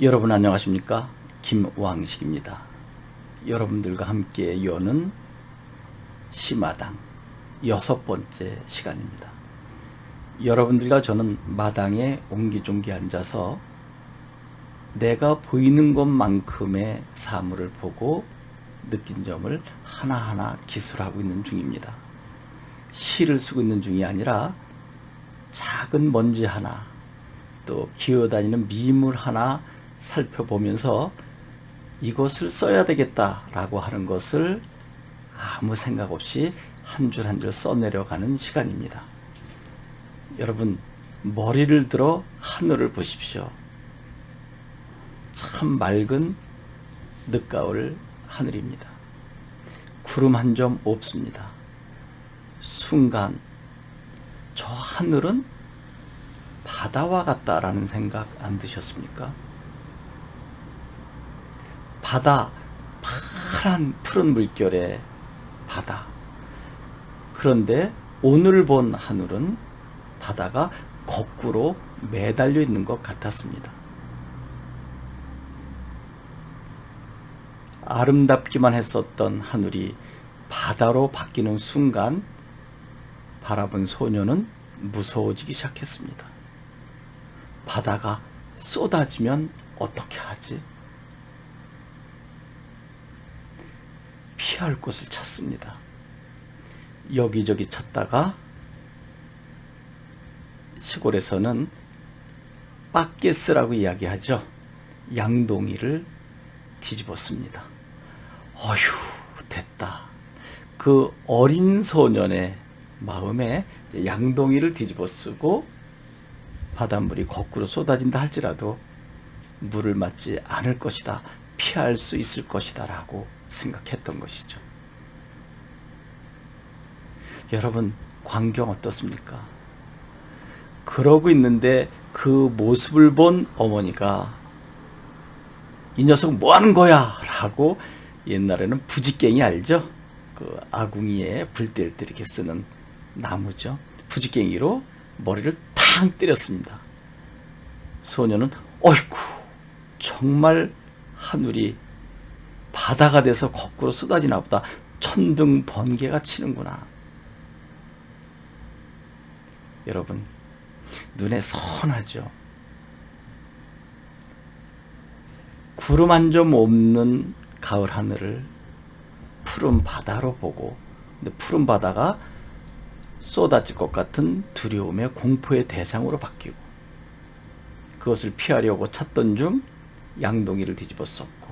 여러분 안녕하십니까? 김왕식입니다. 여러분들과 함께 여는 시마당 여섯 번째 시간입니다. 여러분들과 저는 마당에 옹기종기 앉아서 내가 보이는 것만큼의 사물을 보고 느낀 점을 하나하나 기술하고 있는 중입니다. 시를 쓰고 있는 중이 아니라 작은 먼지 하나, 또 기어다니는 미물 하나 살펴보면서 이것을 써야 되겠다라고 하는 것을 아무 생각 없이 한 줄 한 줄 써내려가는 시간입니다. 여러분, 머리를 들어 하늘을 보십시오. 참 맑은 늦가을 하늘입니다. 구름 한 점 없습니다. 순간, 저 하늘은 바다와 같다라는 생각 안 드셨습니까? 바다, 파란 푸른 물결의 바다. 그런데 오늘 본 하늘은 바다가 거꾸로 매달려 있는 것 같았습니다. 아름답기만 했었던 하늘이 바다로 바뀌는 순간 바라본 소녀는 무서워지기 시작했습니다. 바다가 쏟아지면 어떻게 하지? 피할 곳을 찾습니다. 여기저기 찾다가 시골에서는 빠게스라고 이야기하죠. 양동이를 뒤집었습니다. 어휴, 됐다. 그 어린 소년의 마음에 양동이를 뒤집어 쓰고 바닷물이 거꾸로 쏟아진다 할지라도 물을 맞지 않을 것이다. 피할 수 있을 것이다. 라고 생각했던 것이죠. 여러분, 광경 어떻습니까? 그러고 있는데 그 모습을 본 어머니가 이 녀석 뭐 하는 거야? 라고 옛날에는 부지깽이 알죠? 그 아궁이에 불뗄때 이렇게 쓰는 나무죠. 부지깽이로 머리를 탕 때렸습니다. 소녀는 어이쿠 정말 하늘이 바다가 돼서 거꾸로 쏟아지나 보다 천둥 번개가 치는구나. 여러분 눈에 선하죠. 구름 한 점 없는 가을 하늘을 푸른 바다로 보고 근데 푸른 바다가 쏟아질 것 같은 두려움의 공포의 대상으로 바뀌고 그것을 피하려고 찾던 중 양동이를 뒤집어 썼고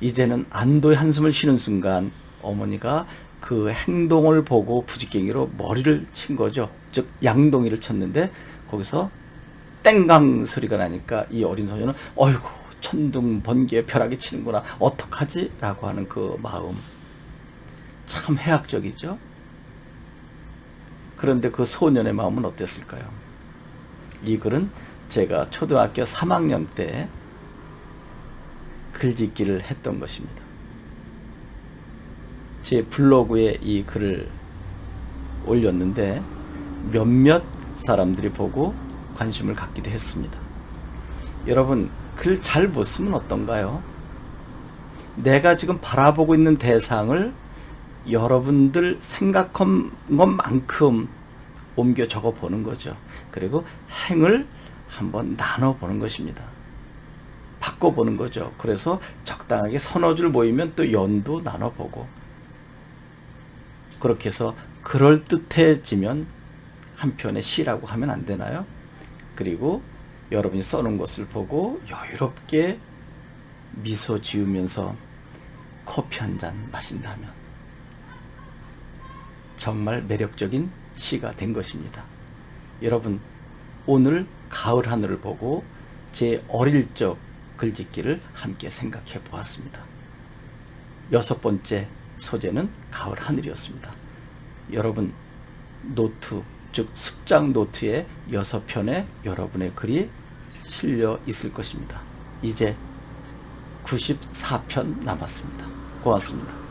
이제는 안도의 한숨을 쉬는 순간 어머니가 그 행동을 보고 부지깽이로 머리를 친 거죠. 즉 양동이를 쳤는데 거기서 땡강 소리가 나니까 이 어린 소녀는 어이구 천둥 번개 벼락이 치는구나 어떡하지? 라고 하는 그 마음 참 해학적이죠. 그런데 그 소년의 마음은 어땠을까요? 이 글은 제가 초등학교 3학년 때 글짓기를 했던 것입니다. 제 블로그에 이 글을 올렸는데 몇몇 사람들이 보고 관심을 갖기도 했습니다. 여러분, 글 잘 못 쓰면 어떤가요? 내가 지금 바라보고 있는 대상을 여러분들 생각한 것만큼 옮겨 적어 보는 거죠. 그리고 행을 한번 나눠 보는 것입니다. 바꿔 보는 거죠. 그래서 적당하게 서너 줄 모이면 또 연도 나눠 보고 그렇게 해서 그럴듯해지면 한 편의 시라고 하면 안 되나요? 그리고 여러분이 써놓은 것을 보고 여유롭게 미소 지으면서 커피 한 잔 마신다면 정말 매력적인 시가 된 것입니다. 여러분, 오늘 가을 하늘을 보고 제 어릴 적 글짓기를 함께 생각해 보았습니다. 여섯 번째 소재는 가을 하늘이었습니다. 여러분, 노트, 즉 습작 노트에 여섯 편의 여러분의 글이 실려 있을 것입니다. 이제 94편 남았습니다. 고맙습니다.